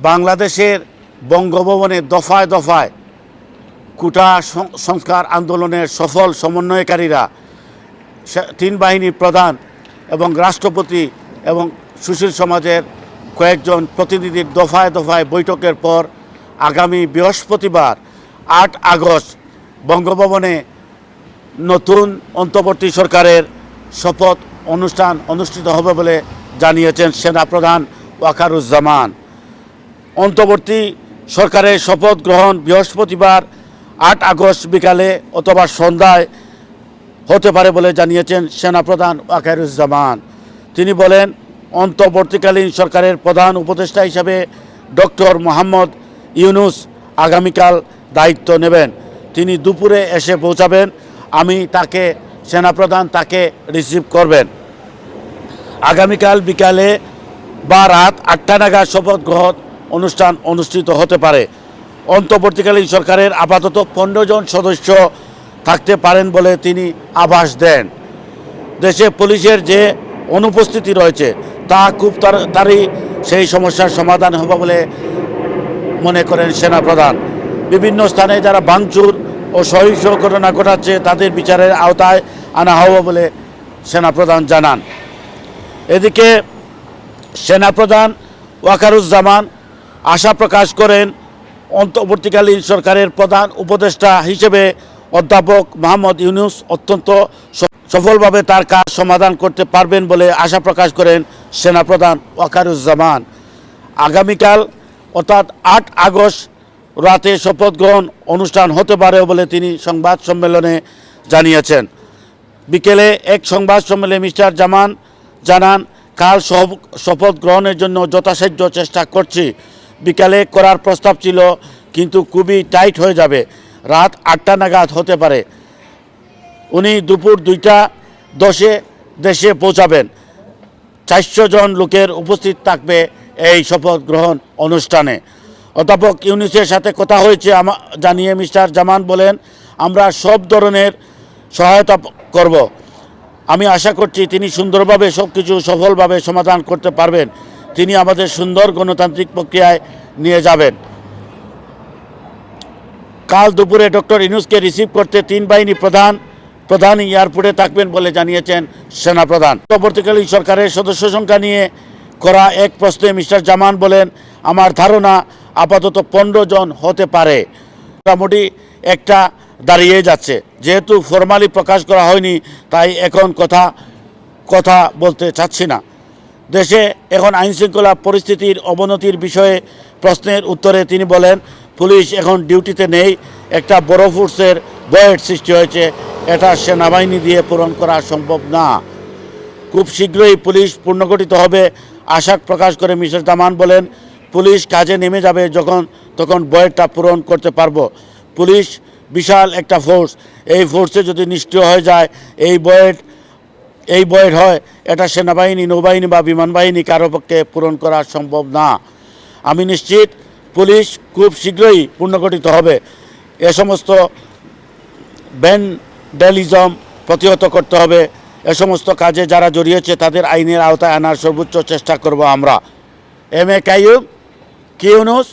বাংলাদেশের বঙ্গভবনে দফায় দফায় কুটা সংস্কার আন্দোলনের সফল সমন্বয়কারীরা তিন বাহিনী প্রধান এবং রাষ্ট্রপতি এবং সুশীল সমাজের কয়েকজন প্রতিনিধির দফায় দফায় বৈঠকের পর আগামী বৃহস্পতিবার আট আগস্ট বঙ্গভবনে নতুন অন্তর্বর্তী সরকারের শপথ অনুষ্ঠান অনুষ্ঠিত হবে বলে জানিয়েছেন সেনাপ্রধান ওয়াকারুজ্জামান। অন্তর্বর্তী সরকারের শপথ গ্রহণ বৃহস্পতিবার আট আগস্ট বিকালে অথবা সন্ধ্যায় হতে পারে বলে জানিয়েছেন সেনাপ্রধান ওয়াকারুজ্জামান তিনি বলেন, অন্তর্বর্তীকালীন সরকারের প্রধান উপদেষ্টা হিসাবে ডক্টর মোহাম্মদ ইউনুস আগামীকাল দায়িত্ব নেবেন। তিনি দুপুরে এসে পৌঁছাবেন, আমি তাকে, সেনাপ্রধান তাকে রিসিভ করবেন। আগামীকাল বিকালে বা রাত আটটা নাগাদ শপথ গ্রহণ অনুষ্ঠান অনুষ্ঠিত হতে পারে। অন্তর্বর্তীকালীন সরকারের আপাতত পনেরো জন সদস্য থাকতে পারেন বলে তিনি আভাস দেন। দেশে পুলিশের যে অনুপস্থিতি রয়েছে, তা খুব তাড়াতাড়ি সেই সমস্যার সমাধান হবে বলে মনে করেন সেনাপ্রধান। বিভিন্ন স্থানে যারা ভাঙচুর ও সহিংস ঘটনা ঘটাচ্ছে, তাদের বিচারের আওতায় আনা হবে বলে সেনাপ্রধান জানান। এদিকে সেনাপ্রধান ওয়াকারুজ্জামান আশা প্রকাশ করেন অন্তর্বর্তীকালীন সরকারের প্রধান উপদেষ্টা হিসেবে অধ্যাপক মোহাম্মদ ইউনুস অত্যন্ত সফলভাবে তার কাজ সমাধান করতে পারবেন বলে আশা প্রকাশ করেন সেনাপ্রধান ওয়াকারুজ্জামান। আগামীকাল অর্থাৎ আট আগস্ট রাতে শপথ গ্রহণ অনুষ্ঠান হতে পারে বলে তিনি সংবাদ সম্মেলনে জানিয়েছেন। বিকেলে এক সংবাদ সম্মেলনে মিস্টার জামান জানান, কাল শপথ গ্রহণের জন্য যথাসাধ্য চেষ্টা করছি। বিকালে করার প্রস্তাব ছিল, কিন্তু খুবই টাইট হয়ে যাবে। রাত আটটা নাগাদ হতে পারে। উনি দুপুর দুইটা দশে দেশে পৌঁছাবেন। চারশো জন লোকের উপস্থিত থাকবে এই শপথ গ্রহণ অনুষ্ঠানে। অধ্যাপক ইউনিসের সাথে কথা হয়েছে জানিয়ে মিস্টার জামান বলেন, আমরা সব ধরনের সহায়তা করব। আমি আশা করছি তিনি সুন্দরভাবে সব কিছু সফলভাবে সমাধান করতে পারবেন। তিনি আমাদের সুন্দর গণতান্ত্রিক প্রক্রিয়ায় নিয়ে যাবেন। কাল দুপুরে ডক্টর ইনুসকে রিসিভ করতে তিন বাহিনী প্রধান প্রধান এয়ারপোর্টে থাকবেন বলে জানিয়েছেন সেনাপ্রধান। পরবর্তীকালীন সরকারের সদস্য সংখ্যা নিয়ে করা এক প্রশ্নে মিস্টার জামান বলেন, আমার ধারণা আপাতত পনেরো জন হতে পারে। মোটামুটি একটা দাঁড়িয়ে যাচ্ছে। যেহেতু ফরমালি প্রকাশ করা হয়নি, তাই এখন কথা কথা বলতে চাচ্ছি না। দেশে এখন আইনশৃঙ্খলা পরিস্থিতির অবনতির বিষয়ে প্রশ্নের উত্তরে তিনি বলেন, পুলিশ এখন ডিউটিতে নেই। একটা বড় ফোর্সের বয়ের সৃষ্টি হয়েছে। এটা সেনাবাহিনী দিয়ে পূরণ করা সম্ভব না। খুব শীঘ্রই পুলিশ পূর্ণগঠিত হবে। আশা প্রকাশ করে মিস্টার জামান বলেন, পুলিশ কাজে নেমে যাবে যখন, তখন বয়েরটা পূরণ করতে পারব। পুলিশ, বিশাল একটা ফোর্স। এই ফোর্সে যদি নিষ্ক্রিয় হয়ে যায়, এই বয়ের এই বয়ের হয়, এটা সেনাবাহিনী, নৌবাহিনী বা বিমান বাহিনী কারও পক্ষে পূরণ করা সম্ভব না। আমি নিশ্চিত পুলিশ খুব শীঘ্রই পুনর্গঠিত হবে। এ সমস্ত ব্যান্ডালিজম প্রতিহত করতে হবে। এ সমস্ত কাজে যারা জড়িয়েছে, তাদের আইনের আওতায় আনার সর্বোচ্চ চেষ্টা করব আমরা। M A Qayyum, কিউনুস